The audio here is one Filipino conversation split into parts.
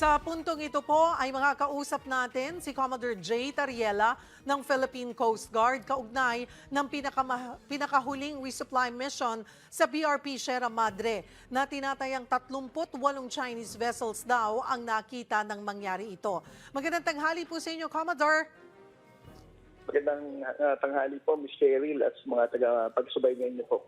Sa puntong ito po ay mga kausap natin si Commodore J. Tariela ng Philippine Coast Guard kaugnay ng pinakama- pinakahuling resupply mission sa BRP Sierra Madre na tinatayang 38 Chinese vessels daw ang nakita ng mangyari ito. Magandang tanghali po sa inyo, Commodore. Magandang uh, tanghali po, Ms. Cheryl at mga taga-pagsubaybayan niyo po.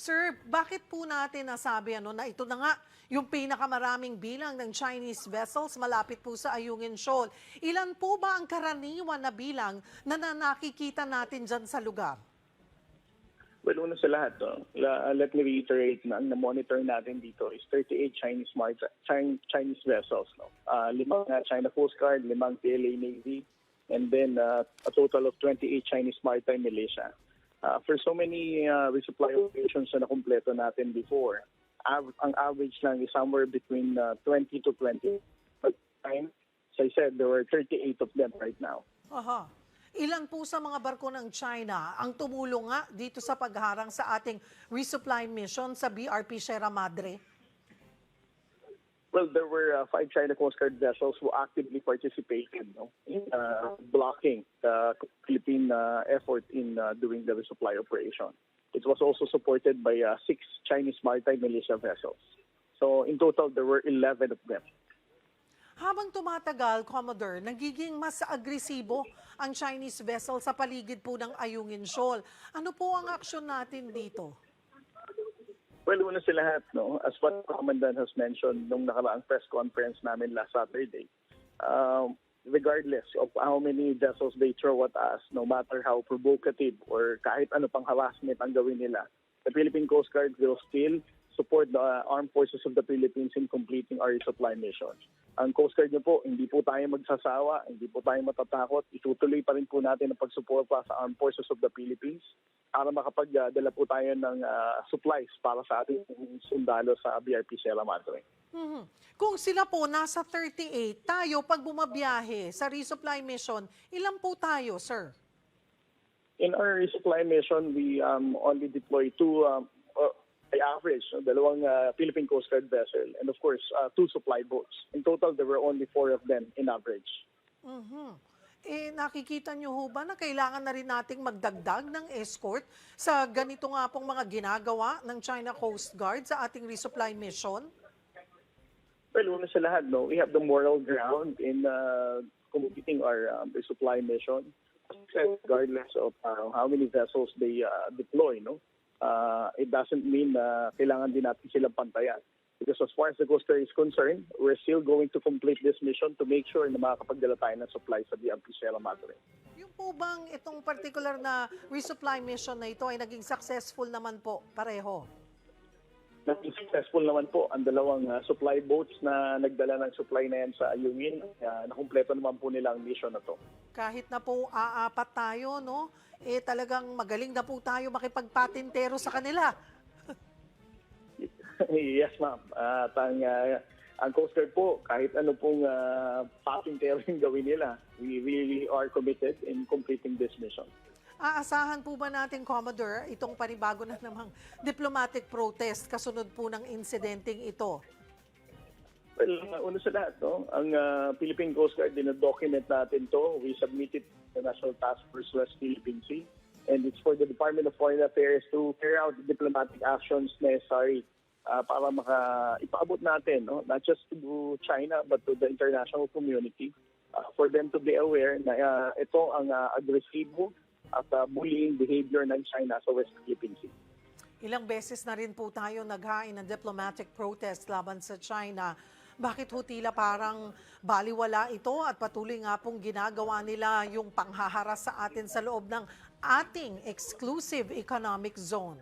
Sir, bakit po natin nasabi ano, na ito na nga yung pinakamaraming bilang ng Chinese vessels malapit po sa Ayungin Shoal? Ilan po ba ang karaniwan na bilang na, na nakikita natin dyan sa lugar? Well, una sa lahat, la- let me reiterate na ang na-monitor natin dito is 38 Chinese mar- Chin- Chinese vessels. No? Uh, limang uh, China Coast Guard, limang PLA Navy, and then uh, a total of 28 Chinese Maritime Militia. Uh, for so many uh, resupply operations na nakumpleto natin before, av- ang average lang is somewhere between uh, 20 to 20. But time, as I said, there were 38 of them right now. Aha. Ilan po sa mga barko ng China ang tumulong nga dito sa pagharang sa ating resupply mission sa BRP Sierra Madre? Well, there were uh, five China Coast Guard vessels who actively participated no, in uh, blocking the Philippine uh, effort in uh, doing the resupply operation. It was also supported by uh, six Chinese maritime militia vessels. So in total, there were 11 of them. Habang tumatagal, Commodore, nagiging mas agresibo ang Chinese vessel sa paligid po ng Ayungin Shoal. Ano po ang aksyon natin dito? Well, una sa lahat, no, as what Commandant has mentioned nung nakaraang press conference namin last Saturday, um, regardless of how many vessels they throw at us, no matter how provocative or kahit ano pang harassment ang gawin nila, the Philippine Coast Guard will still support the armed forces of the Philippines in completing our resupply mission. Ang Coast Guard niyo po, hindi po tayo magsasawa, hindi po tayo matatakot. Itutuloy pa rin po natin ang pagsuporta sa armed forces of the Philippines para makapagdala po tayo ng ah, supplies para sa ating sundalo sa BRP Sierra Madre. Mhm. Kung sila po nasa 38, tayo pag bumabiyahe sa resupply mission, ilan po tayo, sir? In our resupply mission, we um, only deploy two, um, uh, by average, dalawang uh, Philippine Coast Guard vessel, and of course, uh, two supply boats. In total, there were only four of them in average. Mhm. Eh, nakikita nyo ho ba na kailangan na rin nating magdagdag ng escort sa ganito nga pong mga ginagawa ng China Coast Guard sa ating resupply mission? Well, una sa lahat, no, we have the moral ground in uh, completing our um, resupply mission, regardless of uh, how many vessels they uh, deploy. No, uh, it doesn't mean na kailangan din natin silang pantayan. Because as far as the Coast Guard is concerned, we're still going to complete this mission to make sure na makakapagdala tayo ng supply sa Sierra Madre. Yung po bang itong particular na resupply mission na ito ay naging successful naman po pareho? Naging successful naman po ang dalawang uh, supply boats na nagdala ng supply na yan sa Ayungin. Uh, nakumpleto naman po nila ang mission na to. Kahit na po aapat tayo, no? Eh talagang magaling na po tayo makipagpatintero sa kanila. yes, ma'am. At ang, uh, ang Coast Guard po, kahit ano pong uh, patintero yung gawin nila, we really are committed in completing this mission. Aasahan po ba natin, Commodore, itong panibago na namang diplomatic protest kasunod po ng insidenteng ito? Well, uh, una sa lahat, no? ang uh, Philippine Coast Guard, dinadocument natin to. We submitted to the National Task Force West Philippine Sea. And it's for the Department of Foreign Affairs to carry out the diplomatic actions necessary uh, para maka ipaabot natin, no? not just to China, but to the international community uh, for them to be aware na uh, ito ang uh, agresibo at uh, bullying behavior ng China sa West Philippine Sea. Ilang beses na rin po tayo naghain ng diplomatic protest laban sa China. Bakit ho tila parang baliwala ito at patuloy nga pong ginagawa nila yung panghaharas sa atin sa loob ng ating exclusive economic zone?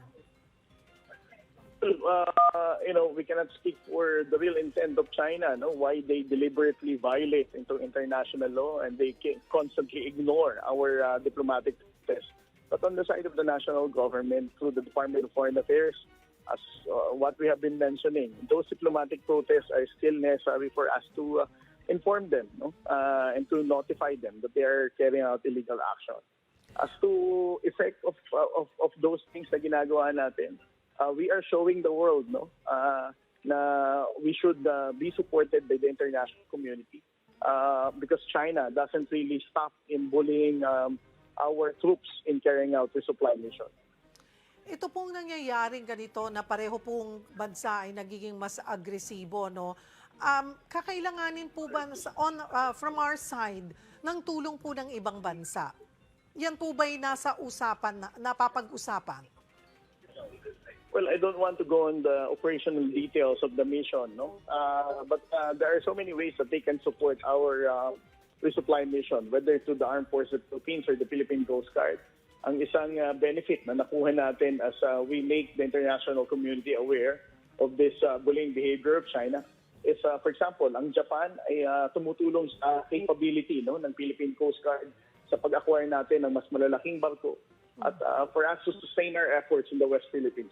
Uh, you know, we cannot speak for the real intent of China, no? Why they deliberately violate into international law and they constantly ignore our uh, diplomatic test. But on the side of the national government, through the Department of Foreign Affairs, as uh, what we have been mentioning, those diplomatic protests are still necessary for us to uh, inform them, no? Uh, and to notify them that they are carrying out illegal action. As to effect of uh, of, of those things na ginagawa natin, uh, we are showing the world no uh, na we should uh, be supported by the international community uh, because China doesn't really stop in bullying um, our troops in carrying out the supply mission. Ito pong nangyayaring ganito na pareho pong bansa ay nagiging mas agresibo, no? Um, kakailanganin po ba sa, on, uh, from our side ng tulong po ng ibang bansa? Yan po ba'y nasa usapan, na, napapag-usapan? Well, I don't want to go on the operational details of the mission, no. Uh, but uh, there are so many ways that they can support our uh, resupply mission, whether to the Armed Forces of the Philippines or the Philippine Coast Guard. Ang isang uh, benefit na nakuha natin as uh, we make the international community aware of this uh, bullying behavior of China is, uh, for example, ang Japan ay uh, tumutulong sa capability no, ng Philippine Coast Guard sa pag-acquire natin ng mas malalaking barko at uh, for us to sustain our efforts in the West Philippines.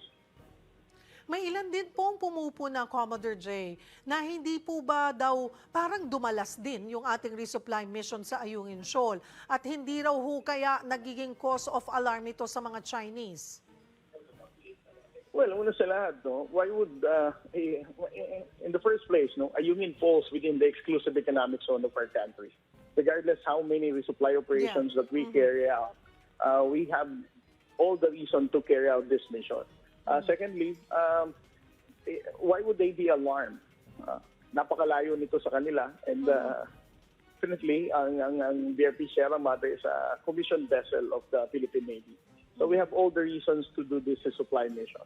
May ilan din pong pumupuna, Commodore J, na hindi po ba daw parang dumalas din yung ating resupply mission sa Ayungin Shoal at hindi raw ho kaya nagiging cause of alarm ito sa mga Chinese? Well, una sa lahat, no, why would, uh, eh, in the first place, no, Ayungin falls within the exclusive economic zone of our country. Regardless how many resupply operations that we carry out, uh, we have all the reason to carry out this mission. Uh, secondly, um, eh, why would they be alarmed? Uh, napakalayo nito sa kanila and uh, definitely ang, ang, ang BRP Sierra Madre is a commissioned vessel of the Philippine Navy. So we have all the reasons to do this supply mission.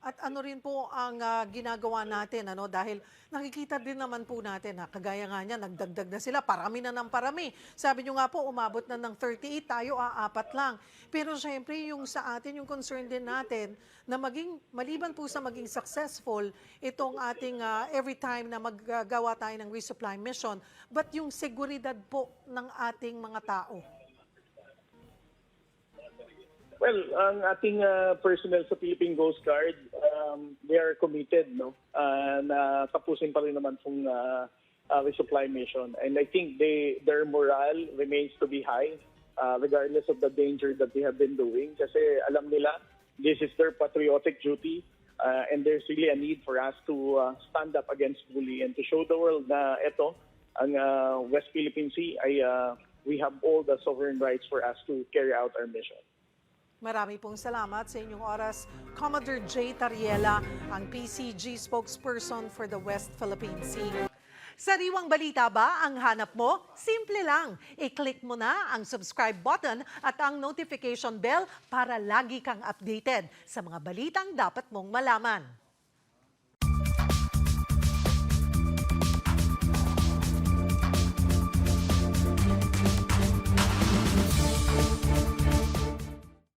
At ano rin po ang ah, ginagawa natin, ano, dahil nakikita din naman po natin, ha, kagaya nga niya, nagdagdag na sila, parami na ng parami. Sabi nyo nga po, umabot na ng 38, tayo aapat lang. Pero syempre, yung sa atin, yung concern din natin, na maging, maliban po sa maging successful, itong ating ah, every time na maggagawa tayo ng resupply mission, but yung seguridad po ng ating mga tao. Well, ang ating uh, personnel sa Philippine Coast Guard, um, they are committed, no? Uh, na tapusin pa rin naman pong uh, uh, resupply mission. And I think they their morale remains to be high uh, regardless of the danger that they have been doing. Kasi alam nila, this is their patriotic duty. Uh, and there's really a need for us to uh, stand up against bullying and to show the world na ito, ang uh, West Philippine Sea, ay uh, we have all the sovereign rights for us to carry out our mission. Marami pong salamat sa inyong oras. Commodore J. Tariela, ang PCG spokesperson for the West Philippine Sea. Sariwang balita ba ang hanap mo? Simple lang. I-click mo na ang subscribe button at ang notification bell para lagi kang updated sa mga balitang dapat mong malaman.